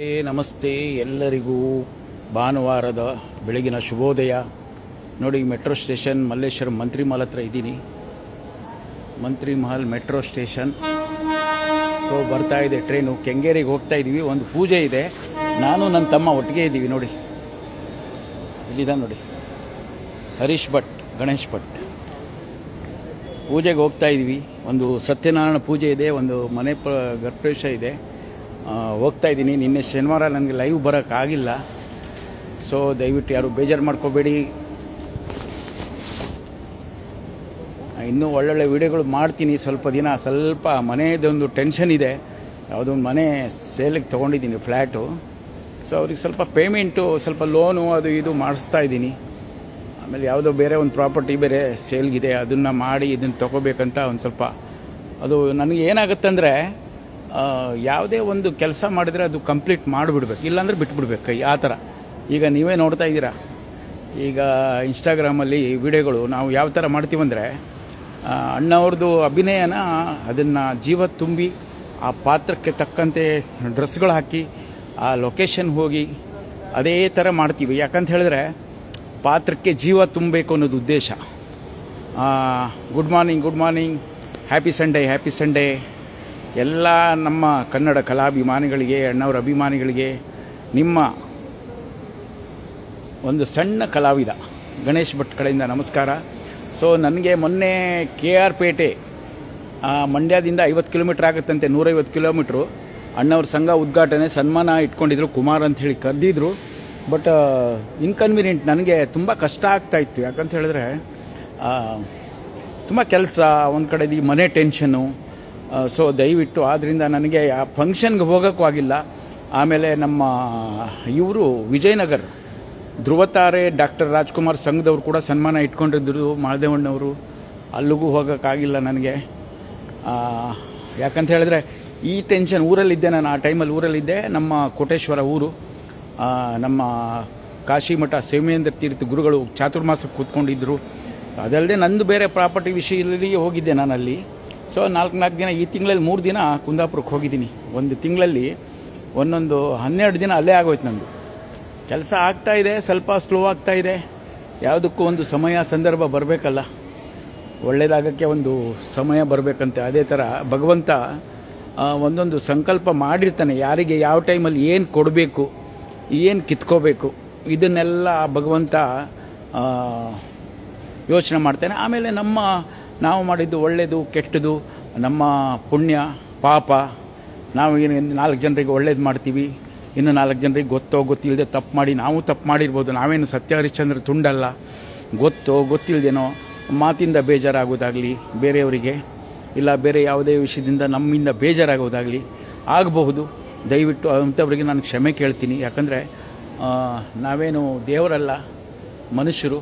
ನಮಸ್ತೆ ಎಲ್ಲರಿಗೂ ಭಾನುವಾರದ ಬೆಳಗಿನ ಶುಭೋದಯ. ನೋಡಿ, ಮೆಟ್ರೋ ಸ್ಟೇಷನ್ ಮಲ್ಲೇಶ್ವರಂ ಮಂತ್ರಿ ಮಹಲ್ ಹತ್ರ ಇದ್ದೀನಿ. ಮಂತ್ರಿ ಮಹಲ್ ಮೆಟ್ರೋ ಸ್ಟೇಷನ್. ಸೊ ಬರ್ತಾ ಇದೆ ಟ್ರೈನು. ಕೆಂಗೇರಿಗೆ ಹೋಗ್ತಾ ಇದ್ದೀವಿ ಒಂದು ಪೂಜೆ ಇದೆ. ನಾನು, ನನ್ನ ತಮ್ಮ ಒಟ್ಟಿಗೆ ಇದ್ದೀವಿ, ನೋಡಿ. ಇಲ್ಲಿದ ನೋಡಿ. ಹರೀಶ್ ಭಟ್, ಗಣೇಶ್ ಭಟ್. ಪೂಜೆಗೆ ಹೋಗ್ತಾ ಇದ್ದೀವಿ ಒಂದು ಸತ್ಯನಾರಾಯಣ ಪೂಜೆ ಇದೆ. ಒಂದು ಮನೆ ಪ್ರ ಗರ್ಪ್ರವೇಶ ಇದೆ. ಹೋಗ್ತಾ ಇದ್ದೀನಿ. ನಿನ್ನೆ ಶನಿವಾರ ನನಗೆ ಲೈವ್ ಬರೋಕ್ಕಾಗಿಲ್ಲ ಸೊ ದಯವಿಟ್ಟು ಯಾರು ಬೇಜಾರು ಮಾಡ್ಕೋಬೇಡಿ. ಇನ್ನೂ ಒಳ್ಳೊಳ್ಳೆ ವೀಡಿಯೋಗಳು ಮಾಡ್ತೀನಿ. ಸ್ವಲ್ಪ ದಿನ, ಸ್ವಲ್ಪ ಮನೆಯದೊಂದು ಟೆನ್ಷನ್ ಇದೆ. ಯಾವುದೋ ಒಂದು ಮನೆ ಸೇಲಿಗೆ ತೊಗೊಂಡಿದ್ದೀನಿ ಫ್ಲ್ಯಾಟು ಸೊ ಅವ್ರಿಗೆ ಸ್ವಲ್ಪ ಪೇಮೆಂಟು ಸ್ವಲ್ಪ ಲೋನು ಅದು ಇದು ಮಾಡಿಸ್ತಾ ಇದ್ದೀನಿ. ಆಮೇಲೆ ಯಾವುದೋ ಬೇರೆ ಒಂದು ಪ್ರಾಪರ್ಟಿ ಬೇರೆ ಸೇಲ್ಗಿದೆ ಅದನ್ನು ಮಾಡಿ, ಇದನ್ನು ತೊಗೋಬೇಕಂತ ಒಂದು ಸ್ವಲ್ಪ ಅದು ನನಗೆ ಏನಾಗುತ್ತಂದರೆ ಯಾವುದೇ ಒಂದು ಕೆಲಸ ಮಾಡಿದರೆ ಅದು ಕಂಪ್ಲೀಟ್ ಮಾಡಿಬಿಡ್ಬೇಕು. ಇಲ್ಲಾಂದ್ರೆ ಬಿಟ್ಬಿಡ್ಬೇಕು ಕೈ, ಆ ಥರ. ಈಗ ನೀವೇ ನೋಡ್ತಾ ಇದ್ದೀರಾ? ಈಗ ಇನ್ಸ್ಟಾಗ್ರಾಮಲ್ಲಿ ವಿಡಿಯೋಗಳು, ನಾವು ಯಾವ ಥರ ಮಾಡ್ತೀವಂದರೆ ಅಣ್ಣವ್ರದ್ದು ಅಭಿನಯನ ಅದನ್ನು ಜೀವ ತುಂಬಿ, ಆ ಪಾತ್ರಕ್ಕೆ ತಕ್ಕಂತೆ ಡ್ರೆಸ್ಗಳು ಹಾಕಿ, ಆ ಲೊಕೇಶನ್ ಹೋಗಿ, ಅದೇ ಥರ ಮಾಡ್ತೀವಿ. ಯಾಕಂತ ಹೇಳಿದ್ರೆ, ಪಾತ್ರಕ್ಕೆ ಜೀವ ತುಂಬಬೇಕು ಅನ್ನೋದು ಉದ್ದೇಶ. Good morning good morning happy Sunday happy Sunday ಎಲ್ಲ ನಮ್ಮ ಕನ್ನಡ ಕಲಾಭಿಮಾನಿಗಳಿಗೆ, ಅಣ್ಣವರ ಅಭಿಮಾನಿಗಳಿಗೆ, ನಿಮ್ಮ ಒಂದು ಸಣ್ಣ ಕಲಾವಿದ ಗಣೇಶ್ ಭಟ್ ಕಡೆಯಿಂದ ನಮಸ್ಕಾರ. ಸೊ ನನಗೆ ಮೊನ್ನೆ ಕೆ ಆರ್ ಪೇಟೆ ಮಂಡ್ಯದಿಂದ ಐವತ್ತು ಕಿಲೋಮೀಟ್ರ್ ಆಗುತ್ತಂತೆ, ನೂರೈವತ್ತು ಕಿಲೋಮೀಟ್ರು. ಅಣ್ಣವ್ರ ಸಂಘ ಉದ್ಘಾಟನೆ ಸನ್ಮಾನ ಇಟ್ಕೊಂಡಿದ್ರು, ಕುಮಾರ್ ಅಂತ ಹೇಳಿ ಕರೆದಿದ್ರು. ಬಟ್ ಇನ್ಕನ್ವೀನಿಯಂಟ್ ನನಗೆ ತುಂಬ ಕಷ್ಟ ಆಗ್ತಾ ಇತ್ತು. ಯಾಕಂತ ಹೇಳಿದ್ರೆ ತುಂಬ ಕೆಲಸ, ಒಂದು ಕಡೆದು ಮನೆ ಟೆನ್ಷನ್ನು ಸೊ ದಯವಿಟ್ಟು ಆದ್ದರಿಂದ ನನಗೆ ಆ ಫಂಕ್ಷನ್ಗೆ ಹೋಗೋಕ್ಕೂ ಆಗಿಲ್ಲ. ಆಮೇಲೆ ನಮ್ಮ ಇವರು ವಿಜಯನಗರ್, ಧ್ರುವತಾರೆ, ಡಾಕ್ಟರ್ ರಾಜ್ಕುಮಾರ್ ಸಂಘದವ್ರು ಕೂಡ ಸನ್ಮಾನ ಇಟ್ಕೊಂಡಿದ್ರು ಮಾಳದೇವಣ್ಣವರು. ಅಲ್ಲಿಗೂ ಹೋಗೋಕ್ಕಾಗಿಲ್ಲ ನನಗೆ. ಯಾಕಂತ ಹೇಳಿದ್ರೆ ಈ ಟೆನ್ಷನ್ ಊರಲ್ಲಿದ್ದೆ ನಾನು, ಆ ಟೈಮಲ್ಲಿ ಊರಲ್ಲಿದ್ದೆ, ನಮ್ಮ ಕೋಟೇಶ್ವರ ಊರು. ನಮ್ಮ ಕಾಶಿಮಠ ಸೇಮೇಂದ್ರ ತೀರ್ಥ ಗುರುಗಳು ಚಾತುರ್ಮಾಸಕ್ಕೆ ಕೂತ್ಕೊಂಡಿದ್ದರು ಅದಲ್ಲದೆ ನಂದು ಬೇರೆ ಪ್ರಾಪರ್ಟಿ ವಿಷಯದಲ್ಲಿ ಹೋಗಿದ್ದೆ ನಾನು ಅಲ್ಲಿ ಸೊ ನಾಲ್ಕು ನಾಲ್ಕು ದಿನ, ಈ ತಿಂಗಳಲ್ಲಿ ಮೂರು ದಿನ ಕುಂದಾಪುರಕ್ಕೆ ಹೋಗಿದ್ದೀನಿ. ಒಂದು ತಿಂಗಳಲ್ಲಿ ಒಂದೊಂದು ಹನ್ನೆರಡು ದಿನ ಅಲ್ಲೇ ಆಗೋಯ್ತು ನಂದು. ಕೆಲಸ ಆಗ್ತಾ ಇದೆ, ಸ್ವಲ್ಪ ಸ್ಲೋ ಆಗ್ತಾ ಇದೆ. ಯಾವುದಕ್ಕೂ ಒಂದು ಸಮಯ, ಸಂದರ್ಭ ಬರಬೇಕಲ್ಲ. ಒಳ್ಳೆಯದಾಗಕ್ಕೆ ಒಂದು ಸಮಯ ಬರಬೇಕಂತೆ. ಅದೇ ಥರ ಭಗವಂತ ಒಂದೊಂದು ಸಂಕಲ್ಪ ಮಾಡಿರ್ತಾನೆ. ಯಾರಿಗೆ ಯಾವ ಟೈಮಲ್ಲಿ ಏನು ಕೊಡಬೇಕು, ಏನು ಕಿತ್ಕೋಬೇಕು, ಇದನ್ನೆಲ್ಲ ಭಗವಂತ ಯೋಚನೆ ಮಾಡ್ತಾನೆ. ಆಮೇಲೆ ನಮ್ಮ ನಾವು ಮಾಡಿದ್ದು ಒಳ್ಳೆಯದು ಕೆಟ್ಟದು, ನಮ್ಮ ಪುಣ್ಯ, ಪಾಪ. ನಾವು ಏನು ನಾಲ್ಕು ಜನರಿಗೆ ಒಳ್ಳೇದು ಮಾಡ್ತೀವಿ. ಇನ್ನು ನಾಲ್ಕು ಜನರಿಗೆ ಗೊತ್ತೋ ಗೊತ್ತಿಲ್ಲದೆ ತಪ್ಪು ಮಾಡಿ, ನಾವು ತಪ್ಪು ಮಾಡಿರ್ಬೋದು. ನಾವೇನು ಸತ್ಯ ಹರಿಶ್ಚಂದ್ರ ತುಂಡಲ್ಲ. ಗೊತ್ತೋ ಗೊತ್ತಿಲ್ಲದೇನೋ ಮಾತಿಂದ ಬೇಜಾರಾಗೋದಾಗಲಿ, ಬೇರೆಯವರಿಗೆ, ಇಲ್ಲ ಬೇರೆ ಯಾವುದೇ ವಿಷಯದಿಂದ ನಮ್ಮಿಂದ ಬೇಜಾರಾಗೋದಾಗಲಿ ಆಗಬಹುದು. ದಯವಿಟ್ಟು ಅಂಥವ್ರಿಗೆ ನಾನು ಕ್ಷಮೆ ಕೇಳ್ತೀನಿ. ಯಾಕಂದರೆ ನಾವೇನು ದೇವರಲ್ಲ, ಮನುಷ್ಯರು.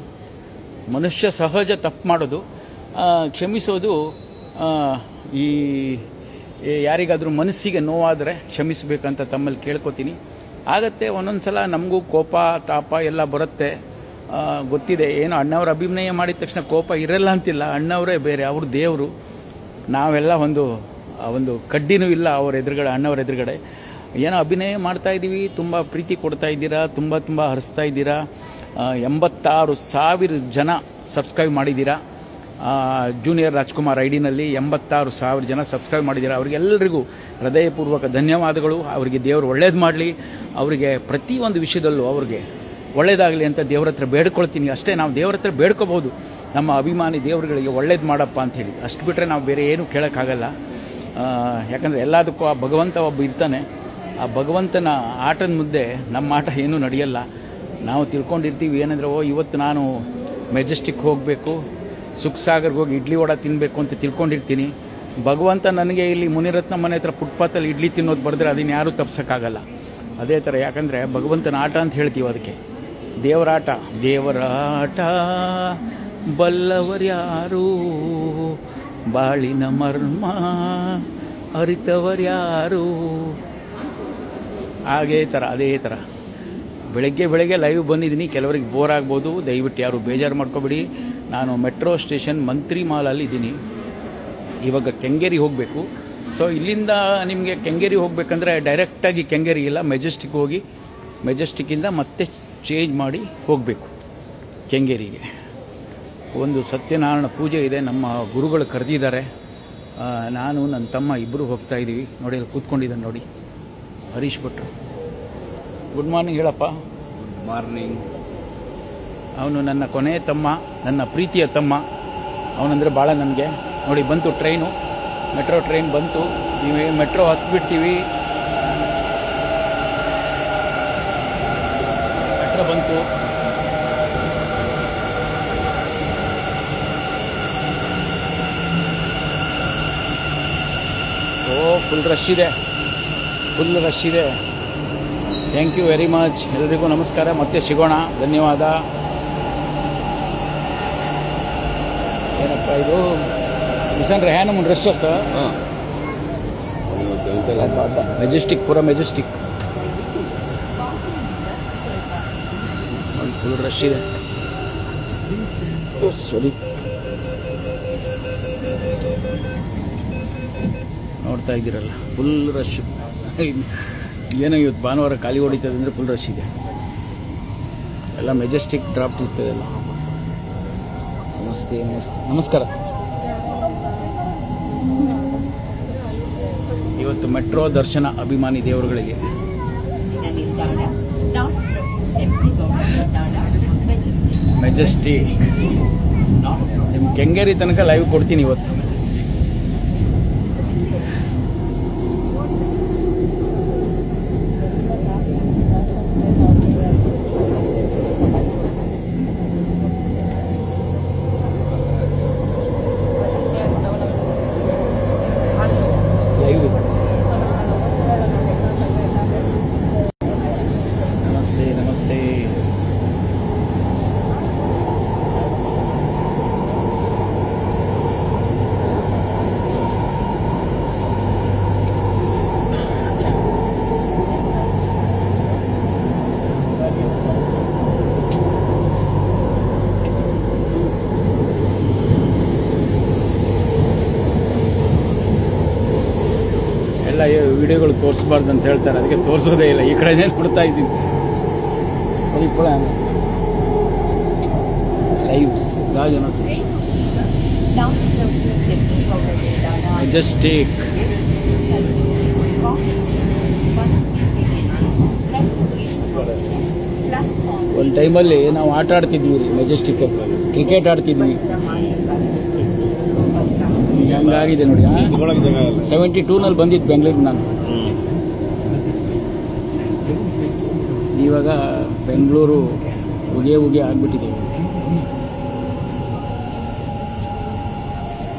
ಮನುಷ್ಯ ಸಹಜ ತಪ್ಪು ಮಾಡೋದು ಕ್ಷಮಿಸೋದು ಈ ಯಾರಿಗಾದರೂ ಮನಸ್ಸಿಗೆ ನೋವಾದರೆ ಕ್ಷಮಿಸಬೇಕಂತ ತಮ್ಮಲ್ಲಿ ಕೇಳ್ಕೊತೀನಿ. ಆಗತ್ತೆ ಒಂದೊಂದು ಸಲ ನಮಗೂ ಕೋಪ, ತಾಪ ಎಲ್ಲ ಬರುತ್ತೆ. ಗೊತ್ತಿದೆ, ಏನು ಅಣ್ಣವ್ರ ಅಭಿನಯ ಮಾಡಿದ ತಕ್ಷಣ ಕೋಪ ಇರಲ್ಲ ಅಂತಿಲ್ಲ. ಅಣ್ಣವರೇ ಬೇರೆ, ಅವರು ದೇವರು. ನಾವೆಲ್ಲ ಒಂದು ಒಂದು ಕಡ್ಡಿನೂ ಇಲ್ಲ ಅವ್ರ ಎದುರುಗಡೆ, ಅಣ್ಣವ್ರ ಎದುರುಗಡೆ. ಏನೋ ಅಭಿನಯ ಮಾಡ್ತಾ ಇದ್ದೀವಿ, ತುಂಬ ಪ್ರೀತಿ ಕೊಡ್ತಾ ಇದ್ದೀರಾ, ತುಂಬ ತುಂಬ ಹರಿಸ್ತಾ ಇದ್ದೀರಾ. ಎಂಬತ್ತಾರು ಸಾವಿರ ಜನ ಸಬ್ಸ್ಕ್ರೈಬ್ ಮಾಡಿದ್ದೀರಾ. ಜೂನಿಯರ್ ರಾಜ್ಕುಮಾರ್ ಐಡಿನಲ್ಲಿ ಎಂಬತ್ತಾರು ಸಾವಿರ ಜನ ಸಬ್ಸ್ಕ್ರೈಬ್ ಮಾಡಿದ್ದೀರ? ಅವರಿಗೆಲ್ಲರಿಗೂ ಹೃದಯಪೂರ್ವಕ ಧನ್ಯವಾದಗಳು. ಅವರಿಗೆ ದೇವರು ಒಳ್ಳೇದು ಮಾಡಲಿ. ಅವರಿಗೆ ಪ್ರತಿಯೊಂದು ವಿಷಯದಲ್ಲೂ ಅವ್ರಿಗೆ ಒಳ್ಳೇದಾಗಲಿ ಅಂತ ದೇವ್ರ ಹತ್ರ ಬೇಡ್ಕೊಳ್ತೀನಿ. ಅಷ್ಟೇ ನಾವು ದೇವ್ರ ಹತ್ರ ಬೇಡ್ಕೋಬೋದು ನಮ್ಮ ಅಭಿಮಾನಿ ದೇವರುಗಳಿಗೆ ಒಳ್ಳೇದು ಮಾಡಪ್ಪ ಅಂತ ಹೇಳಿ ಅಷ್ಟು ಬಿಟ್ಟರೆ ನಾವು ಬೇರೆ ಏನೂ ಕೇಳೋಕ್ಕಾಗಲ್ಲ. ಯಾಕಂದರೆ ಎಲ್ಲದಕ್ಕೂ ಆ ಭಗವಂತ ಒಬ್ಬ ಇರ್ತಾನೆ. ಆ ಭಗವಂತನ ಆಟದ ಮುದ್ದೆ ನಮ್ಮ ಆಟ ಏನೂ ನಡೆಯಲ್ಲ. ನಾವು ತಿಳ್ಕೊಂಡಿರ್ತೀವಿ. ಏನಂದ್ರೆ, ಓ, ಇವತ್ತು ನಾನು ಮೆಜೆಸ್ಟಿಕ್ ಹೋಗಬೇಕು. ಸುಖ್ ಸಾಗರ್ಗೆ ಹೋಗಿ ಇಡ್ಲಿ ವಡ ತಿನ್ನಬೇಕು ಅಂತ ತಿಳ್ಕೊಂಡಿರ್ತೀನಿ. ಭಗವಂತ ನನಗೆ ಇಲ್ಲಿ ಮುನಿರತ್ನ ಮನೆ ಹತ್ರ ಫುಟ್ಪಾತಲ್ಲಿ ಇಡ್ಲಿ ತಿನ್ನೋದು ಬರೆದ್ರೆ ಅದನ್ನು ಯಾರೂ ತಪ್ಸೋಕ್ಕಾಗಲ್ಲ. ಅದೇ ಥರ ಯಾಕಂದರೆ ಭಗವಂತನ ಆಟ ಅಂತ ಹೇಳ್ತೀವಿ ಅದಕ್ಕೆ. ದೇವರಾಟ ದೇವರಾಟ ಬಲ್ಲವರ್ಯಾರು ಬಾಳಿನ ಮರ್ಮ. ಅರಿತವರ್ಯಾರು ಹಾಗೇ ಥರ ಅದೇ ಥರ ಬೆಳಗ್ಗೆ ಬೆಳಗ್ಗೆ ಲೈವ್ ಬಂದಿದ್ದೀನಿ. ಕೆಲವರಿಗೆ ಬೋರ್ ಆಗ್ಬೋದು. ದಯವಿಟ್ಟು ಯಾರು ಬೇಜಾರು ಮಾಡ್ಕೋಬೇಡಿ. ನಾನು ಮೆಟ್ರೋ ಸ್ಟೇಷನ್ ಮಂತ್ರಿ ಮಾಲಲ್ಲಿ ಇದ್ದೀನಿ. ಇವಾಗ ಕೆಂಗೇರಿ ಹೋಗಬೇಕು. ಸೊ ಇಲ್ಲಿಂದ ನಿಮಗೆ ಕೆಂಗೇರಿ ಹೋಗಬೇಕಂದ್ರೆ ಡೈರೆಕ್ಟಾಗಿ ಕೆಂಗೇರಿ ಇಲ್ಲ ಮೆಜೆಸ್ಟಿಕ್ ಹೋಗಿ ಮೆಜೆಸ್ಟಿಕ್ಕಿಂದ ಮತ್ತೆ ಚೇಂಜ್ ಮಾಡಿ ಹೋಗಬೇಕು ಕೆಂಗೇರಿಗೆ. ಒಂದು ಸತ್ಯನಾರಾಯಣ ಪೂಜೆ ಇದೆ, ನಮ್ಮ ಗುರುಗಳು ಕರೆದಿದ್ದಾರೆ. ನಾನು, ನನ್ನ ತಮ್ಮ ಇಬ್ಬರು ಹೋಗ್ತಾ ಇದ್ದೀವಿ. ನೋಡಿ, ಅಲ್ಲಿ ಕೂತ್ಕೊಂಡಿದ್ದಾನೆ ನೋಡಿ. ಹರೀಶ್ ಭಟ್ರು ಗುಡ್ ಮಾರ್ನಿಂಗ್ ಹೇಳಪ್ಪ. ಗುಡ್ ಮಾರ್ನಿಂಗ್ ಅವನು ನನ್ನ ಕೊನೆಯ ತಮ್ಮ, ನನ್ನ ಪ್ರೀತಿಯ ತಮ್ಮ. ಅವನಂದರೆ ಭಾಳ ನನಗೆ. ನೋಡಿ, ಬಂತು ಟ್ರೈನು ಮೆಟ್ರೋ ಟ್ರೈನ್ ಬಂತು. ನೀವು ಮೆಟ್ರೋ ಹತ್ಬಿಡ್ತೀವಿ. ಮೆಟ್ರೋ ಬಂತು. ಓ ಫುಲ್ ರಶ್ ಇದೆ. ಫುಲ್ ರಶ್ ಇದೆ. ಥ್ಯಾಂಕ್ ಯು ವೆರಿ ಮಚ್ ಎಲ್ರಿಗೂ ನಮಸ್ಕಾರ. ಮತ್ತೆ ಸಿಗೋಣ. ಧನ್ಯವಾದ. ಏನಪ್ಪ ಇದು ಮಿಷನ್ ರೆಹಾನ ಸರ್ ಹಾಂ. ಮೆಜೆಸ್ಟಿಕ್ ಪೂರ ಮೆಜೆಸ್ಟಿಕ್ ಫುಲ್ ರಶ್ ಇದೆ. ಸರಿ. ನೋಡ್ತಾ ಇದ್ದೀರಲ್ಲ ಫುಲ್ ರಶ್ ಏನೋ ಇವತ್ತು ಭಾನುವಾರ ಖಾಲಿ ಹೊಡಿತದೆ ಅಂದರೆ ಫುಲ್ ರಶ್ ಇದೆ. ಎಲ್ಲ ಮೆಜೆಸ್ಟಿಕ್ ಡ್ರಾಪ್ ಇರ್ತದೆ ಎಲ್ಲ. ನಮಸ್ತೆ ನಮಸ್ತೆ. ನಮಸ್ಕಾರ. ಇವತ್ತು ಮೆಟ್ರೋ ದರ್ಶನ ಅಭಿಮಾನಿ ದೇವರುಗಳಿಗೆ ಮೆಜೆಸ್ಟಿಕ್ ಮೆಜೆಸ್ಟಿಕ್ ನಿಮ್ಮ ಕೆಂಗೇರಿ ತನಕ ಲೈವ್ ಕೊಡ್ತೀನಿ ಇವತ್ತು ಲೈವ್ ನಮಸ್ತೆ ನಮಸ್ತೆ ಎಲ್ಲ ವಿಡಿಯೋಗಳು ತೋರಿಸ್ಬಾರ್ದು ಅಂತ ಹೇಳ್ತಾರೆ. ಅದಕ್ಕೆ ತೋರಿಸೋದೇ ಇಲ್ಲ. ಈ ಕಡೆನೇ ನೋಡ್ತಾ ಇದ್ದೀನಿ. ಲೈವ್ಸ್ ನಿಲ್ದಾಣ ಮೆಜೆಸ್ಟಿಕ್ ಒಂದು ಟೈಮಲ್ಲಿ ನಾವು ಆಟ ಆಡ್ತಿದ್ವಿ ಮೆಜೆಸ್ಟಿಕ್ ಕ್ರಿಕೆಟ್ ಆಡ್ತಿದ್ವಿ. ಹಂಗಾಗಿದೆ ನೋಡಿ ಸೆವೆಂಟಿ ಟೂನಲ್ಲಿ ಬಂದಿತ್ತು ಬೆಂಗಳೂರಿಗೆ ನಾನು. ಇವಾಗ ಬೆಂಗಳೂರು ಉಗೆ ಉಗೆ ಆಗಿಬಿಟ್ಟಿದೆ.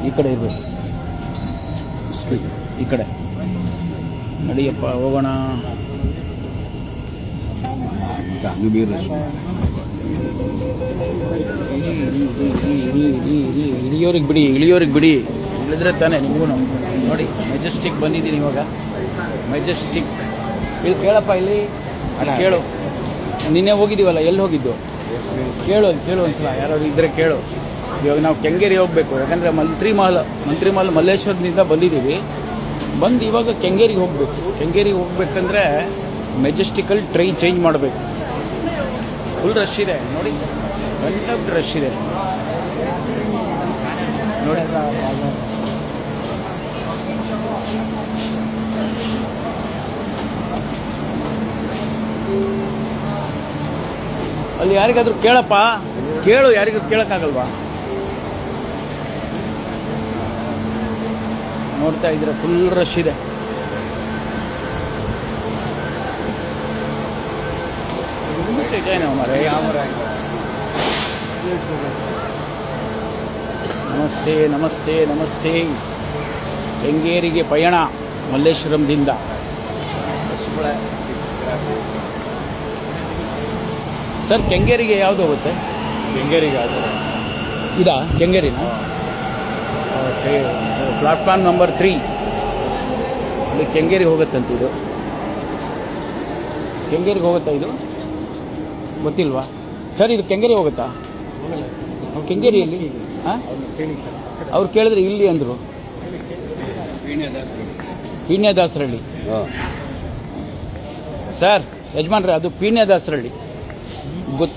ಈ ಕಡೆ ಇರಬೇಕು. ಈ ಕಡೆ. ನಡಿಯಪ್ಪ, ಹೋಗೋಣ. ಇಳಿಯೋರಿಗೆ ಬಿಡಿ ಇಳಿಯೋರಿಗೆ ಬಿಡಿ. ಇಳಿದ್ರೆ ತಾನೇ ನಿಮಗೂ ನೋಡಿ ಮೆಜೆಸ್ಟಿಕ್ ಬಂದಿದ್ದೀನಿ ಇವಾಗ. ಮೆಜೆಸ್ಟಿಕ್ ಇಲ್ಲಿ ಕೇಳಪ್ಪ, ಇಲ್ಲಿ. ಕೇಳು. ನಿನ್ನೆ ಹೋಗಿದ್ದೀವಲ್ಲ, ಎಲ್ಲಿ ಹೋಗಿದ್ದು? ಕೇಳು ಕೇಳು ಒಂದ್ಸಲ, ಯಾರಾದ್ರು ಇದ್ದರೆ ಕೇಳು. ಇವಾಗ ನಾವು ಕೆಂಗೇರಿ ಹೋಗಬೇಕು, ಯಾಕಂದರೆ ಮಂತ್ರಿ ಮಹಲ್ ಮಂತ್ರಿ ಮಹಲ್ ಮಲ್ಲೇಶ್ವರದಿಂದ ಬಂದಿದ್ದೀವಿ. ಬಂದು ಇವಾಗ ಕೆಂಗೇರಿಗೆ ಹೋಗಬೇಕು. ಕೆಂಗೇರಿಗೆ ಹೋಗ್ಬೇಕಂದ್ರೆ ಮೆಜೆಸ್ಟಿಕಲ್ ಟ್ರೈನ್ ಚೇಂಜ್ ಮಾಡಬೇಕು. ಫುಲ್ ರಶ್ ಇದೆ, ನೋಡಿ. ಗಂಟೆ ರಶ್ ಇದೆ. ನೋಡಿ. ಅಲ್ಲಿ ಯಾರಿಗಾದ್ರೂ ಕೇಳಪ್ಪ? ಕೇಳು, ಯಾರಿಗೂ ಕೇಳಕ್ಕಾಗಲ್ವಾ? ನೋಡ್ತಾ ಇದ್ರೆ ಫುಲ್ ರಶ್ ಇದೆ. ನಮಸ್ತೆ ನಮಸ್ತೆ ನಮಸ್ತೆ. ಕೆಂಗೇರಿಗೆ ಪಯಣ ಮಲ್ಲೇಶ್ವರಂದಿಂದ. ಸರ್ ಕೆಂಗೇರಿಗೆ ಯಾವುದು ಹೋಗುತ್ತೆ? ಕೆಂಗೇರಿಗೆ ಇದಾ? ಕೆಂಗೇರಿನ? Platform number three. ಇದು ಕೆಂಗೇರಿಗೆ ಹೋಗುತ್ತಂತ ಇದು. ಕೆಂಗೇರಿಗೆ ಹೋಗುತ್ತಾ ಇದು? ಗೊತ್ತಿಲ್ವಾ? ಸರ್ ಇದು ಕೆಂಗೇರಿ ಹೋಗುತ್ತಾ? ಕೆಂಗೇರಿಯಲ್ಲಿ ಹಾಂ? ಅವ್ರು ಕೇಳಿದ್ರೆ ಇಲ್ಲಿ ಅಂದರು. ಪೀಣ್ಯದಾಸರಳ್ಳಿ. ಸರ್ ಯಜಮಾನ್ರೆ ಅದು ಪೀಣ್ಯದಾಸರಳ್ಳಿ. ಗೊತ್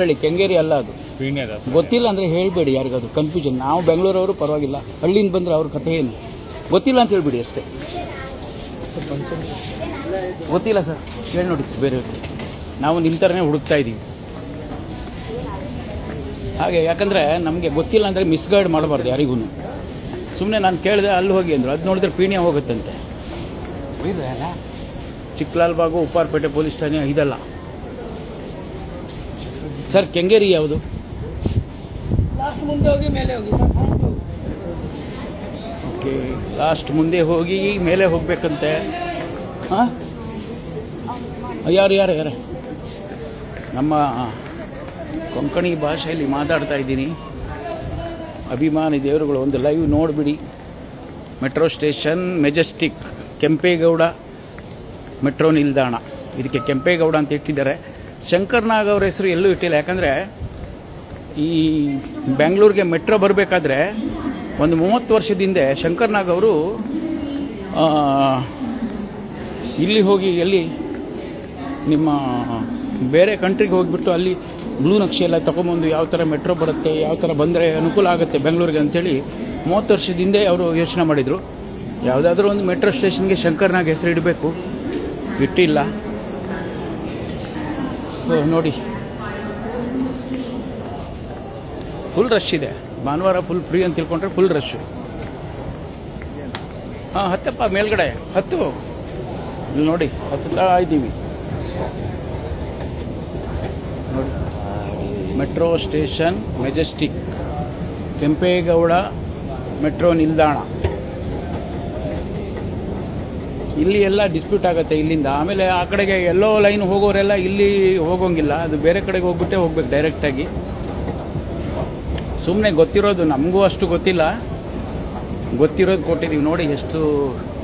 ಹೇಳಿ ಕೆಂಗೇರಿ ಅಲ್ಲ ಅದು. ಪೀಣ್ಯದಾಸ ಗೊತ್ತಿಲ್ಲ ಅಂದರೆ ಹೇಳಬೇಡಿ ಯಾರಿಗದು ಕನ್ಫ್ಯೂಷನ್ ನಾವು ಬೆಂಗಳೂರವರು ಪರವಾಗಿಲ್ಲ. ಹಳ್ಳಿಯಿಂದ ಬಂದರೆ ಅವ್ರ ಕಥೆ ಏನು? ಗೊತ್ತಿಲ್ಲ ಅಂತ ಹೇಳ್ಬಿಡಿ ಅಷ್ಟೇ. ಗೊತ್ತಿಲ್ಲ ಸರ್. ಹೇಳಿ ನೋಡಿ ಬೇರೆ ನಾವು ನಿಮ್ಮ ಥರನೇ ಹುಡುಕ್ತಾ ಇದ್ದೀವಿ. ಹಾಗೆ ಯಾಕಂದರೆ ನಮಗೆ ಗೊತ್ತಿಲ್ಲ ಅಂದರೆ ಮಿಸ್ಗೈಡ್ ಮಾಡಬಾರ್ದು ಯಾರಿಗೂ ಸುಮ್ಮನೆ ನಾನು ಕೇಳಿದೆ ಅಲ್ಲಿ ಹೋಗಿ ಅಂದರು. ಅದು ನೋಡಿದ್ರೆ ಪೀಣ್ಯ ಹೋಗುತ್ತಂತೆ. ಚಿಕ್ಕಲಾಲ್ಬಾಗು ಉಪ್ಪಾರಪೇಟೆ ಪೊಲೀಸ್ ಠಾಣೆ ಇದಲ್ಲ. ಸರ್ ಕೆಂಗೇರಿ ಯಾವುದು? ಲಾಸ್ಟ್ ಮುಂದೆ ಹೋಗಿ ಮೇಲೆ ಹೋಗಿ. ಓಕೆ ಲಾಸ್ಟ್ ಮುಂದೆ ಹೋಗಿ ಮೇಲೆ ಹೋಗಬೇಕಂತೆ. ಹಾಂ? ಯಾರು ಯಾರು ಯಾರು? ನಮ್ಮ ಕೊಂಕಣಿ ಭಾಷೆಯಲ್ಲಿ ಮಾತಾಡ್ತಾ ಇದ್ದೀನಿ. ಅಭಿಮಾನಿ ದೇವರುಗಳು ಒಂದು live ನೋಡಿಬಿಡಿ. Metro station Majestic Kempegowda metro ನಿಲ್ದಾಣ. ಇದಕ್ಕೆ ಕೆಂಪೇಗೌಡ ಅಂತ ಇಟ್ಟಿದ್ದಾರೆ. ಶಂಕರ್ನಾಗ್ ಅವ್ರ ಹೆಸರು ಎಲ್ಲೂ ಇಟ್ಟಿಲ್ಲ. ಯಾಕಂದರೆ ಈ ಬೆಂಗಳೂರಿಗೆ ಮೆಟ್ರೋ ಬರಬೇಕಾದ್ರೆ ಒಂದು ಮೂವತ್ತು ವರ್ಷದ ಹಿಂದೆ ಶಂಕರ್ನಾಗ್ ಅವರು ಇಲ್ಲಿ ಹೋಗಿ ಎಲ್ಲಿ ನಿಮ್ಮ ಬೇರೆ ಕಂಟ್ರಿಗೆ ಹೋಗಿಬಿಟ್ಟು ಅಲ್ಲಿ ಬ್ಲೂ ನಕ್ಷೆ ಎಲ್ಲ ತೊಗೊಂಬಂದು ಯಾವ ಥರ ಮೆಟ್ರೋ ಬರುತ್ತೆ, ಯಾವ ಥರ ಬಂದರೆ ಅನುಕೂಲ ಆಗುತ್ತೆ ಬೆಂಗಳೂರಿಗೆ ಅಂಥೇಳಿ ಮೂವತ್ತು ವರ್ಷದ ಹಿಂದೆ ಅವರು ಯೋಚನೆ ಮಾಡಿದರು. ಯಾವುದಾದ್ರೂ ಒಂದು ಮೆಟ್ರೋ ಸ್ಟೇಷನ್ಗೆ ಶಂಕರ್ನಾಗ್ ಹೆಸರು ಇಡಬೇಕು. ಇಟ್ಟಿಲ್ಲ. ನೋಡಿ. ಫುಲ್ ರಶ್ ಇದೆ. ಭಾನುವಾರ ಫುಲ್ ಫ್ರೀ ಅಂತ ತಿಳ್ಕೊಂಡ್ರೆ ಫುಲ್ ರಶ್ ಹಾಂ, ಹತ್ತಪ್ಪ, ಮೇಲ್ಗಡೆ. ಹತ್ತು. ಇಲ್ಲಿ ನೋಡಿ ಹತ್ತುತ್ತಾ ಇದ್ದೀವಿ. ನೋಡಿ. Metro station Majestic Kempegowda metro ನಿಲ್ದಾಣ. ಇಲ್ಲಿ ಎಲ್ಲ ಡಿಸ್ಪ್ಯೂಟ್ ಆಗುತ್ತೆ ಇಲ್ಲಿಂದ. ಆಮೇಲೆ ಆ ಕಡೆಗೆ ಎಲ್ಲೋ ಲೈನ್ ಹೋಗೋರೆಲ್ಲ ಇಲ್ಲಿ ಹೋಗೋಂಗಿಲ್ಲ. ಅದು ಬೇರೆ ಕಡೆಗೆ ಹೋಗ್ಬಿಟ್ಟೆ ಹೋಗ್ಬೇಕು ಡೈರೆಕ್ಟಾಗಿ ಸುಮ್ಮನೆ ಗೊತ್ತಿರೋದು ನಮಗೂ ಅಷ್ಟು ಗೊತ್ತಿಲ್ಲ. ಗೊತ್ತಿರೋದು ಕೊಟ್ಟಿದ್ದೀವಿ ನೋಡಿ ಎಷ್ಟು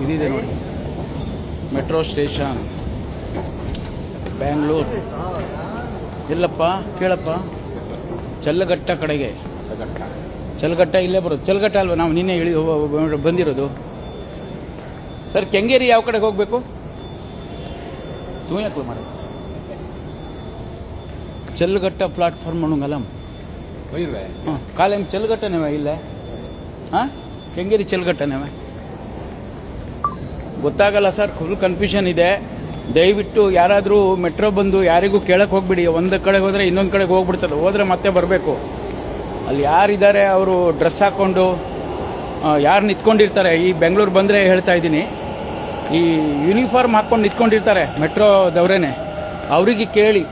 ಇದಿದೆ ನೋಡಿ. ಮೆಟ್ರೋ ಸ್ಟೇಷನ್ ಬ್ಯಾಂಗ್ಳೂರ್ ಇಲ್ಲಪ್ಪ, ಕೇಳಪ್ಪ. ಚಲ್ಲಘಟ್ಟ ಕಡೆಗೆ. ಚಲ್ಲಘಟ್ಟ ಇಲ್ಲೇ ಬರೋದು. ಚಲ್ಲಘಟ್ಟ ಅಲ್ವಾ? ನಾವು ನಿನ್ನೆ ಇಳಿ ಬಂದಿರೋದು. ಸರ್ ಕೆಂಗೇರಿ ಯಾವ ಕಡೆಗೆ ಹೋಗಬೇಕು? ತೂಯಕ್ಲು ಮಾಡಿ ಚೆಲ್ಲುಗಟ್ಟ ಪ್ಲಾಟ್ಫಾರ್ಮ್ ಅಣ್ಣಂಗಲಂ ಒಯ್ಯುವೆ ಹಾಂ ಕಾಲೇಮ್ ಚೆಲ್ಗಟ್ಟನೇವ ಇಲ್ಲ? ಹಾಂ? ಕೆಂಗೇರಿ ಚಲ್ಲುಗಟ್ಟನೇವ ಗೊತ್ತಾಗಲ್ಲ ಸರ್ ಫುಲ್ ಕನ್ಫ್ಯೂಷನ್ ಇದೆ. ದಯವಿಟ್ಟು ಯಾರಾದರೂ ಮೆಟ್ರೋ ಬಂದು ಯಾರಿಗೂ ಕೇಳಕ್ಕೆ ಹೋಗ್ಬಿಡಿ. ಒಂದು ಕಡೆಗೆ ಹೋದರೆ ಇನ್ನೊಂದು ಕಡೆಗೆ ಹೋಗ್ಬಿಡ್ತದೆ. ಹೋದರೆ ಮತ್ತೆ ಬರಬೇಕು. ಅಲ್ಲಿ ಯಾರಿದ್ದಾರೆ ಅವರು ಡ್ರೆಸ್ ಹಾಕ್ಕೊಂಡು ಯಾರು ನಿಂತ್ಕೊಂಡಿರ್ತಾರೆ? ಈ ಬೆಂಗಳೂರು ಬಂದರೆ ಹೇಳ್ತಾ ಇದ್ದೀನಿ. ಈ ಯೂನಿಫಾರ್ಮ್ ಹಾಕ್ಕೊಂಡು ನಿಂತ್ಕೊಂಡಿರ್ತಾರೆ ಮೆಟ್ರೋದವರೇನೆ ಅವರಿಗೆ ಕೇಳಿ.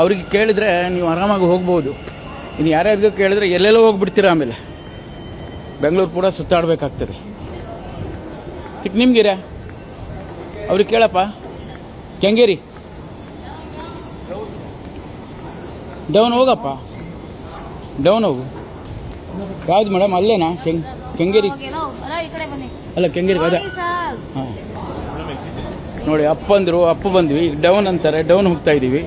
ಅವರಿಗೆ ಕೇಳಿದ್ರೆ ನೀವು ಆರಾಮಾಗಿ ಹೋಗ್ಬೋದು. ಇನ್ನು ಯಾರ್ಯಾರಿಗೂ ಕೇಳಿದ್ರೆ ಎಲ್ಲೆಲ್ಲೋ ಹೋಗ್ಬಿಡ್ತೀರಾ ಆಮೇಲೆ. ಬೆಂಗಳೂರು ಕೂಡ ಸುತ್ತಾಡಬೇಕಾಗ್ತದೆ. ತಿಕ್ ನಿಮ್ಗಿರ? ಅವ್ರಿಗೆ ಕೇಳಪ್ಪ. ಕೆಂಗೇರಿ? ಡೌನ್ ಹೋಗಪ್ಪ. ಡೌನ್ ಹೋಗು. ಯಾವ್ದು ಮೇಡಮ್ ಅಲ್ಲೇನಾ? ಕೆಂಗ್ ಕೆಂಗೇರಿ? ಅಲ್ಲ ಕೆಂಗೇರಿ ಅದೇ. ಹಾಂ. ನೋಡಿ ಅಪ್ ಅಂದರು ಅಪ್ ಬಂದ್ವಿ. ಡೌನ್ ಅಂತಾರೆ, ಡೌನ್ ಹೋಗ್ತಾ ಇದ್ದೀವಿ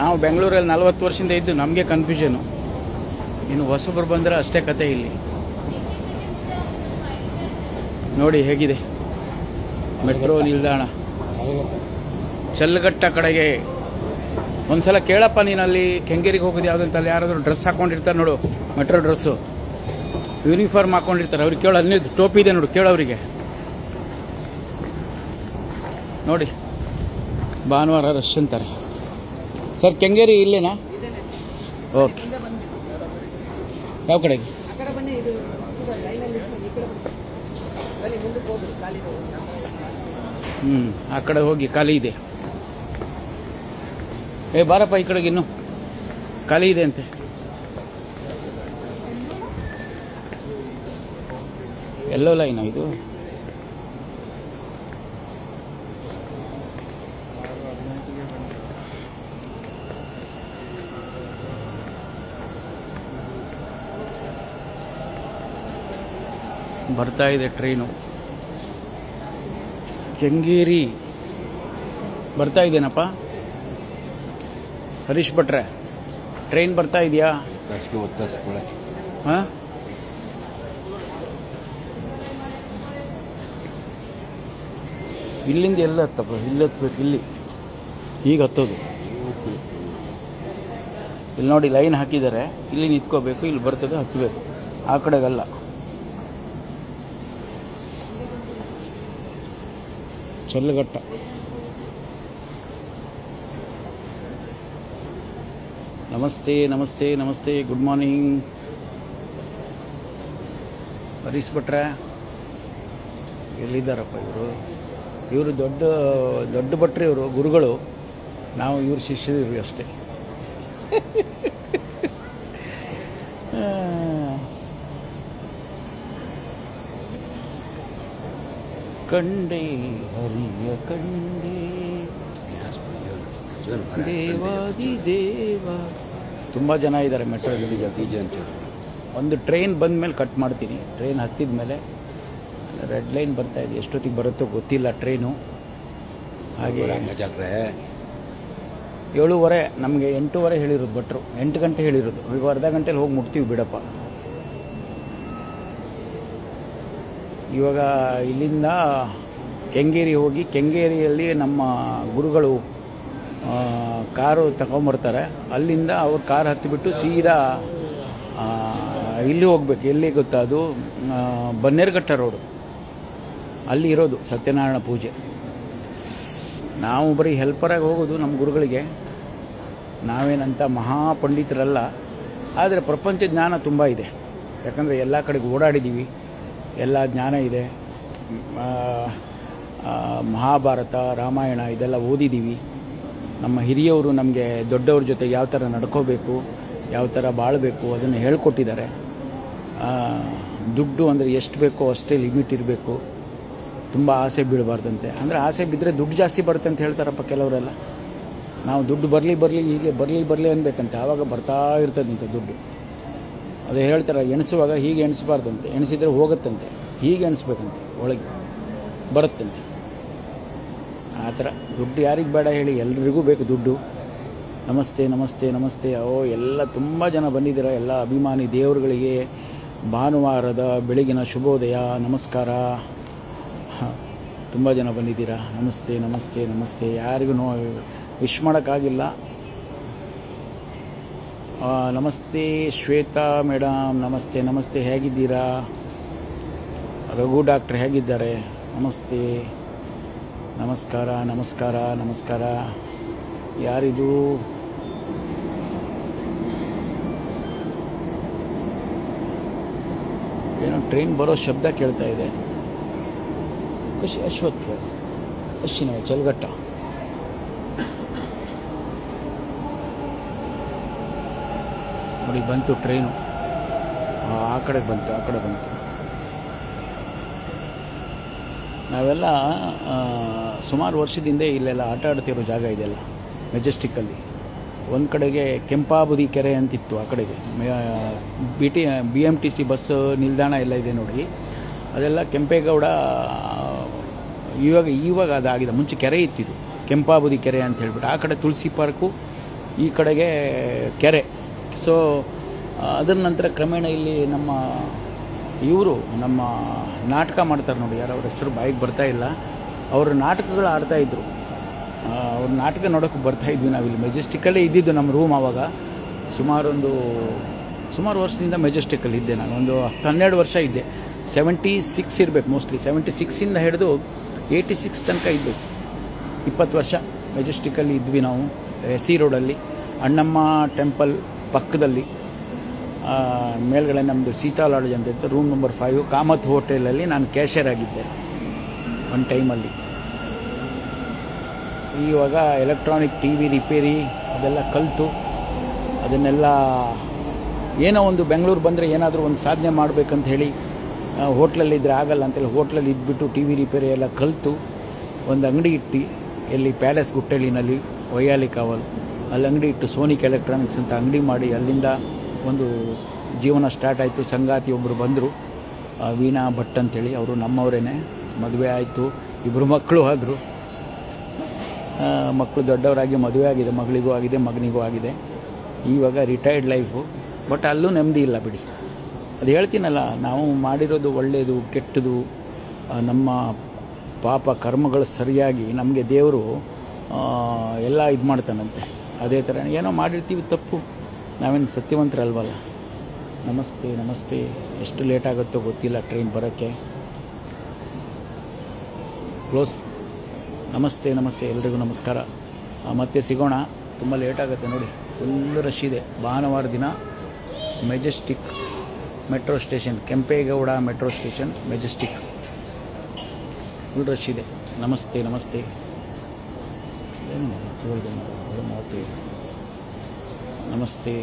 ನಾವು ಬೆಂಗಳೂರಲ್ಲಿ ನಲ್ವತ್ತು ವರ್ಷದಿಂದ ಇದ್ದು ನಮಗೆ ಕನ್ಫ್ಯೂಷನು ಇನ್ನು ಹೊಸಬ್ರು ಬಂದರೆ ಅಷ್ಟೇ ಕತೆ ಇಲ್ಲಿ. ನೋಡಿ, ಹೇಗಿದೆ? ಮೆಟ್ರೋ ನಿಲ್ದಾಣ. ಚಲ್ಲಘಟ್ಟ ಕಡೆಗೆ ಒಂದ್ಸಲ ಕೇಳಪ್ಪ ನೀನಲ್ಲಿ, ಕೆಂಗೇರಿಗೆ ಹೋಗೋದು ಯಾವುದಂತ ಅಲ್ಲಿ ಯಾರಾದರೂ ಡ್ರೆಸ್ ಹಾಕೊಂಡಿರ್ತಾರೆ ನೋಡು. Metro dress. ಯೂನಿಫಾರ್ಮ್ ಹಾಕೊಂಡಿರ್ತಾರೆ. ಅವ್ರಿಗೆ ಕೇಳೋ, ಅಲ್ಲಿ ಟೋಪಿ ಇದೆ ನೋಡು ಕೇಳೋರಿಗೆ ನೋಡಿ, ಭಾನುವಾರ ರಶ್ ಅಂತಾರೆ. ಸರ್ ಕೆಂಗೇರಿ ಇಲ್ಲೇನಾ? ಓಕೆ ಯಾವ ಕಡೆಗೆ? ಹ್ಞೂ ಆ ಕಡೆ ಹೋಗಿ ಖಾಲಿ ಇದೆ. ಏ, ಬಾರಪ್ಪ, ಈ ಕಡೆಗೆ ಇನ್ನು. ಖಾಲಿ ಇದೆ ಅಂತೆ. ಎಲ್ಲೋ ಲೈನ ಇದು? ಬರ್ತಾ ಇದೆ ಟ್ರೈನು. ಕೆಂಗೇರಿ. ಬರ್ತಾ ಇದೇನಪ್ಪ? ಹರೀಶ್ ಭಟ್ರೆ ಟ್ರೈನ್ ಬರ್ತಾ ಇದೆಯಾ? ಹಾಂ? ಇಲ್ಲಿಂದ ಎಲ್ಲ ಹತ್ತಪ್ಪ ಇಲ್ಲಿ ಹತ್ಬೇಕು ಇಲ್ಲಿ. ಈಗ ಹತ್ತೋದು. ಇಲ್ಲಿ ನೋಡಿ ಲೈನ್ ಹಾಕಿದ್ದಾರೆ. ಇಲ್ಲಿ ನಿಂತ್ಕೋಬೇಕು ಇಲ್ಲಿ ಬರ್ತದೆ ಹತ್ತಬೇಕು ಆ ಕಡೆಗಲ್ಲ. ಚಲ್ಲಘಟ್ಟ ನಮಸ್ತೆ ನಮಸ್ತೆ ನಮಸ್ತೆ ಗುಡ್ ಮಾರ್ನಿಂಗ್ ಹರೀಶ್ ಭಟ್ರೆ, ಎಲ್ಲಿದ್ದಾರಪ್ಪ ಇವರು? ಇವರು ದೊಡ್ಡ ದೊಡ್ಡ ಭಟ್ರು ಇವರು, ಗುರುಗಳು. ನಾವು ಇವರು ಶಿಷ್ಯರು ಅಷ್ಟೇ. ಕಂಡೆ ಹರಿಯ ಕಂಡೆ ದೇವಾದಿ ದೇವ ತುಂಬ ಜನ ಇದ್ದಾರೆ ಮೆಟ್ರೋದಲ್ಲಿ ಜೊತೆ ಒಂದು ಟ್ರೈನ್ ಬಂದ ಮೇಲೆ ಕಟ್ ಮಾಡ್ತೀನಿ. ಟ್ರೈನ್ ಹತ್ತಿದ ಮೇಲೆ ರೆಡ್ ಲೈನ್ ಬರ್ತಾ ಇದೆ. ಎಷ್ಟೊತ್ತಿಗೆ ಬರುತ್ತೋ ಗೊತ್ತಿಲ್ಲ ಟ್ರೈನು ಹಾಗೆ ಏಳುವರೆ ನಮಗೆ ಎಂಟೂವರೆ ಹೇಳಿರೋದು ಭಟ್ರು. ಎಂಟು ಗಂಟೆ ಹೇಳಿರೋದು. ಈಗ ಅರ್ಧ ಗಂಟೆಲಿ ಹೋಗಿ ಮುಟ್ತೀವಿ ಬಿಡಪ್ಪ. ಇವಾಗ ಇಲ್ಲಿಂದ ಕೆಂಗೇರಿ ಹೋಗಿ ಕೆಂಗೇರಿಯಲ್ಲಿ ನಮ್ಮ ಗುರುಗಳು ಕಾರು ತಗೊಂಬರ್ತಾರೆ. ಅಲ್ಲಿಂದ ಅವ್ರು ಕಾರ್ ಹತ್ತಿಬಿಟ್ಟು ಸೀದಾ ಇಲ್ಲಿ ಹೋಗ್ಬೇಕು. ಎಲ್ಲಿ ಗೊತ್ತಾ ಅದು? ಬನ್ನೇರುಘಟ್ಟ ರೋಡು. ಅಲ್ಲಿ ಇರೋದು ಸತ್ಯನಾರಾಯಣ ಪೂಜೆ. ನಾವು ಬರೀ ಹೆಲ್ಪರಾಗಿ ಹೋಗೋದು ನಮ್ಮ ಗುರುಗಳಿಗೆ. ನಾವೇನಂತ ಮಹಾಪಂಡಿತರಲ್ಲ, ಆದರೆ ಪ್ರಪಂಚ ಜ್ಞಾನ ತುಂಬ ಇದೆ. ಯಾಕಂದರೆ ಎಲ್ಲ ಕಡೆಗೆ ಓಡಾಡಿದ್ದೀವಿ ಎಲ್ಲ ಜ್ಞಾನ ಇದೆ. ಮಹಾಭಾರತ, ರಾಮಾಯಣ ಇದೆಲ್ಲ ಓದಿದ್ದೀವಿ. ನಮ್ಮ ಹಿರಿಯವರು ನಮಗೆ ದೊಡ್ಡವ್ರ ಜೊತೆ ಯಾವ ಥರ ನಡ್ಕೋಬೇಕು, ಯಾವ ಥರ ಬಾಳಬೇಕು ಅದನ್ನು ಹೇಳ್ಕೊಟ್ಟಿದ್ದಾರೆ. ದುಡ್ಡು ಅಂದರೆ ಎಷ್ಟು ಬೇಕೋ ಅಷ್ಟೇ ಲಿಮಿಟ್ ಇರಬೇಕು. ತುಂಬ ಆಸೆ ಬೀಳಬಾರ್ದಂತೆ. ಅಂದರೆ ಆಸೆ ಬಿದ್ದರೆ ದುಡ್ಡು ಜಾಸ್ತಿ ಬರುತ್ತೆ ಅಂತ ಹೇಳ್ತಾರಪ್ಪ ಕೆಲವರೆಲ್ಲ. ನಾವು ದುಡ್ಡು ಬರಲಿ ಬರಲಿ ಹೀಗೆ ಬರಲಿ ಬರಲಿ ಅನ್ಬೇಕಂತೆ. ಆವಾಗ ಬರ್ತಾ ಇರ್ತದಂತೆ ದುಡ್ಡು. ಅದೇ ಹೇಳ್ತಾರೆ, ಎಣಿಸುವಾಗ ಹೀಗೆ ಎಣಿಸಬಾರ್ದಂತೆ. ಎಣಿಸಿದರೆ ಹೋಗುತ್ತಂತೆ. ಹೀಗೆ ಎಣಿಸ್ಬೇಕಂತೆ, ಒಳಗೆ. ಬರುತ್ತಂತೆ. ಆ ಥರ. ದುಡ್ಡು ಯಾರಿಗೆ ಬೇಡ ಹೇಳಿ, ಎಲ್ರಿಗೂ ಬೇಕು ದುಡ್ಡು. ನಮಸ್ತೆ ನಮಸ್ತೆ ನಮಸ್ತೆ. ಓ, ಎಲ್ಲ ತುಂಬ ಜನ ಬಂದಿದ್ದೀರ. ಎಲ್ಲ ಅಭಿಮಾನಿ ದೇವರುಗಳಿಗೆ ಭಾನುವಾರದ ಬೆಳಗಿನ ಶುಭೋದಯ, ನಮಸ್ಕಾರ. ತುಂಬ ಜನ ಬಂದಿದ್ದೀರಾ. ನಮಸ್ತೆ ನಮಸ್ತೆ ನಮಸ್ತೆ. ಯಾರಿಗೂ ನೋ ವಿಶ್ ಮಾಡೋಕ್ಕಾಗಿಲ್ಲ ನಮಸ್ತೆ ಶ್ವೇತಾ ಮೇಡಮ್ ನಮಸ್ತೆ ನಮಸ್ತೆ, ಹೇಗಿದ್ದೀರಾ? ರಘು ಡಾಕ್ಟ್ರ್ ಹೇಗಿದ್ದಾರೆ? ನಮಸ್ತೆ. ನಮಸ್ಕಾರ ನಮಸ್ಕಾರ ನಮಸ್ಕಾರ. ಯಾರಿದು? ಏನೋ ಟ್ರೈನ್ ಬರೋ ಶಬ್ದ ಕೇಳ್ತಾ ಇದೆ. ಖುಷಿ ಅಶ್ವತ್ಥ ಅಶ್ವಿನ ಚಲ್ಗಟ್ಟ ನೋಡಿ, ಬಂತು ಟ್ರೈನು ಆ ಕಡೆ ಬಂತು, ಆ ಕಡೆ ಬಂತು. ನಾವೆಲ್ಲ ಸುಮಾರು ವರ್ಷದಿಂದ ಇಲ್ಲೆಲ್ಲ ಆಟ ಆಡ್ತಿರೋ ಜಾಗ ಇದೆಲ್ಲ ಮೆಜೆಸ್ಟಿಕ್ಕಲ್ಲಿ ಒಂದು ಕಡೆಗೆ ಕೆಂಪಾಬುದಿ ಕೆರೆ ಅಂತಿತ್ತು, ಆ ಕಡೆಗೆ. B T B M T C bus ನಿಲ್ದಾಣ ಎಲ್ಲ ಇದೆ ನೋಡಿ. ಅದೆಲ್ಲ ಕೆಂಪೇಗೌಡ ಇವಾಗ ಇವಾಗ ಅದಾಗಿದೆ, ಮುಂಚೆ ಕೆರೆ ಇತ್ತಿದು ಕೆಂಪಾಬುದಿ ಕೆರೆ ಅಂತ ಹೇಳ್ಬಿಟ್ಟು, ಆ ಕಡೆ ತುಳಸಿ ಪಾರ್ಕು, ಈ ಕಡೆಗೆ ಕೆರೆ. ಸೊ ಅದರ ನಂತರ ಕ್ರಮೇಣ ಇಲ್ಲಿ ನಮ್ಮ ಇವರು, ನಮ್ಮ ನಾಟಕ ಮಾಡ್ತಾರೆ ನೋಡಿ ಯಾರು, ಅವ್ರ ಹೆಸರು ಬಾಯಿಗೆ ಬರ್ತಾ ಇಲ್ಲ. ಅವರು ನಾಟಕಗಳು ಆಡ್ತಾ ಇದ್ರು. ಅವ್ರ ನಾಟಕ ನೋಡೋಕ್ಕೆ ಬರ್ತಾ ಇದ್ವಿ ನಾವಿಲ್ಲಿ ಮೆಜೆಸ್ಟಿಕಲ್ಲೇ ಇದ್ದಿದ್ದು ನಮ್ಮ ರೂಮ್ ಆವಾಗ ಸುಮಾರೊಂದು, ಸುಮಾರು ವರ್ಷದಿಂದ ಮೆಜೆಸ್ಟಿಕಲ್ಲಿ ಇದ್ದೆ ನಾನು. ಒಂದು ಹನ್ನೆರಡು ವರ್ಷ ಇದ್ದೆ. ಸೆವೆಂಟಿ ಸಿಕ್ಸ್ ಇರಬೇಕು ಮೋಸ್ಟ್ಲಿ ಸೆವೆಂಟಿ ಸಿಕ್ಸಿಂದ ಹಿಡಿದು ಏಯ್ಟಿ ಸಿಕ್ಸ್ ತನಕ ಇದ್ದೆ. ಇಪ್ಪತ್ತು ವರ್ಷ ಮೆಜೆಸ್ಟಿಕಲ್ಲಿ ಇದ್ವಿ ನಾವು ಎಸ್ ಸಿ ರೋಡಲ್ಲಿ. ಅಣ್ಣಮ್ಮ ಟೆಂಪಲ್ ಪಕ್ಕದಲ್ಲಿ ಮೇಲ್ಗಡೆ ನಮ್ಮದು ಸೀತಾ ಲಾಡ್ಜ್ ಅಂತ ಇತ್ತು ರೂಮ್ ನಂಬರ್ ಫೈವ್ ಕಾಮತ್ ಹೋಟೆಲಲ್ಲಿ ನಾನು ಕ್ಯಾಶಿಯರ್ ಆಗಿದ್ದೆ ಒಂದು ಟೈಮಲ್ಲಿ ಇವಾಗ ಎಲೆಕ್ಟ್ರಾನಿಕ್ ಟಿ ವಿ ರಿಪೇರಿ ಅದೆಲ್ಲ ಕಲಿತು, ಅದನ್ನೆಲ್ಲ ಏನೋ ಒಂದು ಬೆಂಗಳೂರು ಬಂದರೆ ಏನಾದರೂ ಒಂದು ಸಾಧನೆ ಮಾಡಬೇಕಂತ ಹೇಳಿ ಹೋಟ್ಲಲ್ಲಿದ್ದರೆ ಆಗಲ್ಲ ಅಂತೇಳಿ ಹೋಟ್ಲಲ್ಲಿ ಇದ್ಬಿಟ್ಟು ಟಿ ವಿ ರಿಪೇರಿ ಎಲ್ಲ ಕಲಿತು, ಒಂದು ಅಂಗಡಿ ಇಟ್ಟು, ಎಲ್ಲಿ ಪ್ಯಾಲೇಸ್ ಗುಟ್ಟಳ್ಳಿನಲ್ಲಿ ವೈಯಾಲಿ ಕಾವಲ್ ಅಲ್ಲಿ ಅಂಗಡಿ ಇಟ್ಟು ಸೋನಿಕ್ ಎಲೆಕ್ಟ್ರಾನಿಕ್ಸ್ ಅಂತ ಅಂಗಡಿ ಮಾಡಿ ಅಲ್ಲಿಂದ ಒಂದು ಜೀವನ ಸ್ಟಾರ್ಟ್ ಆಯಿತು. ಸಂಗಾತಿ ಒಬ್ಬರು ಬಂದರು. ವೀಣಾ ಭಟ್ ಅಂತೇಳಿ. ಅವರು ನಮ್ಮವರೇ ಮದುವೆ ಆಯಿತು. ಇಬ್ಬರು ಮಕ್ಕಳು ಆದರು. ಮಕ್ಕಳು ದೊಡ್ಡವರಾಗಿ ಮದುವೆ ಆಗಿದೆ. ಮಗಳಿಗೂ ಆಗಿದೆ, ಮಗನಿಗೂ ಆಗಿದೆ. ಇವಾಗ ರಿಟೈರ್ಡ್ ಲೈಫು ಬಟ್ ಅಲ್ಲೂ ನೆಮ್ಮದಿ ಇಲ್ಲ ಬಿಡಿ. ಅದು ಹೇಳ್ತೀನಲ್ಲ, ನಾವು ಮಾಡಿರೋದು ಒಳ್ಳೆಯದು ಕೆಟ್ಟದು ನಮ್ಮ ಪಾಪ ಕರ್ಮಗಳು ಸರಿಯಾಗಿ ನಮಗೆ ದೇವರು ಎಲ್ಲ ಇದು ಮಾಡ್ತಾನಂತೆ. ಅದೇ ಥರ. ಏನೋ ಮಾಡಿರ್ತೀವಿ ತಪ್ಪು. ನಾವೇನು ಸತ್ಯವಂತರಲ್ವಲ್ಲ. ನಮಸ್ತೆ ನಮಸ್ತೆ. ಎಷ್ಟು ಲೇಟ್ ಆಗುತ್ತೋ ಗೊತ್ತಿಲ್ಲ ಟ್ರೈನ್ ಬರೋಕ್ಕೆ. ಕ್ಲೋಸ್ ನಮಸ್ತೆ ನಮಸ್ತೆ. ಎಲ್ರಿಗೂ ನಮಸ್ಕಾರ. ಮತ್ತೆ ಸಿಗೋಣ. ತುಂಬ ಲೇಟ್ ಆಗುತ್ತೆ ನೋಡಿ. ಫುಲ್ ರಶ್ ಇದೆ. ಭಾನುವಾರ ದಿನ Majestic metro station Kempegowda metro station Majestic full rush ಇದೆ. ನಮಸ್ತೆ ನಮಸ್ತೆ. ಏನು ಕೇಳಿದೆ ನಾನು? ಏನು ಮಾತು? ನಮಸ್ತೆ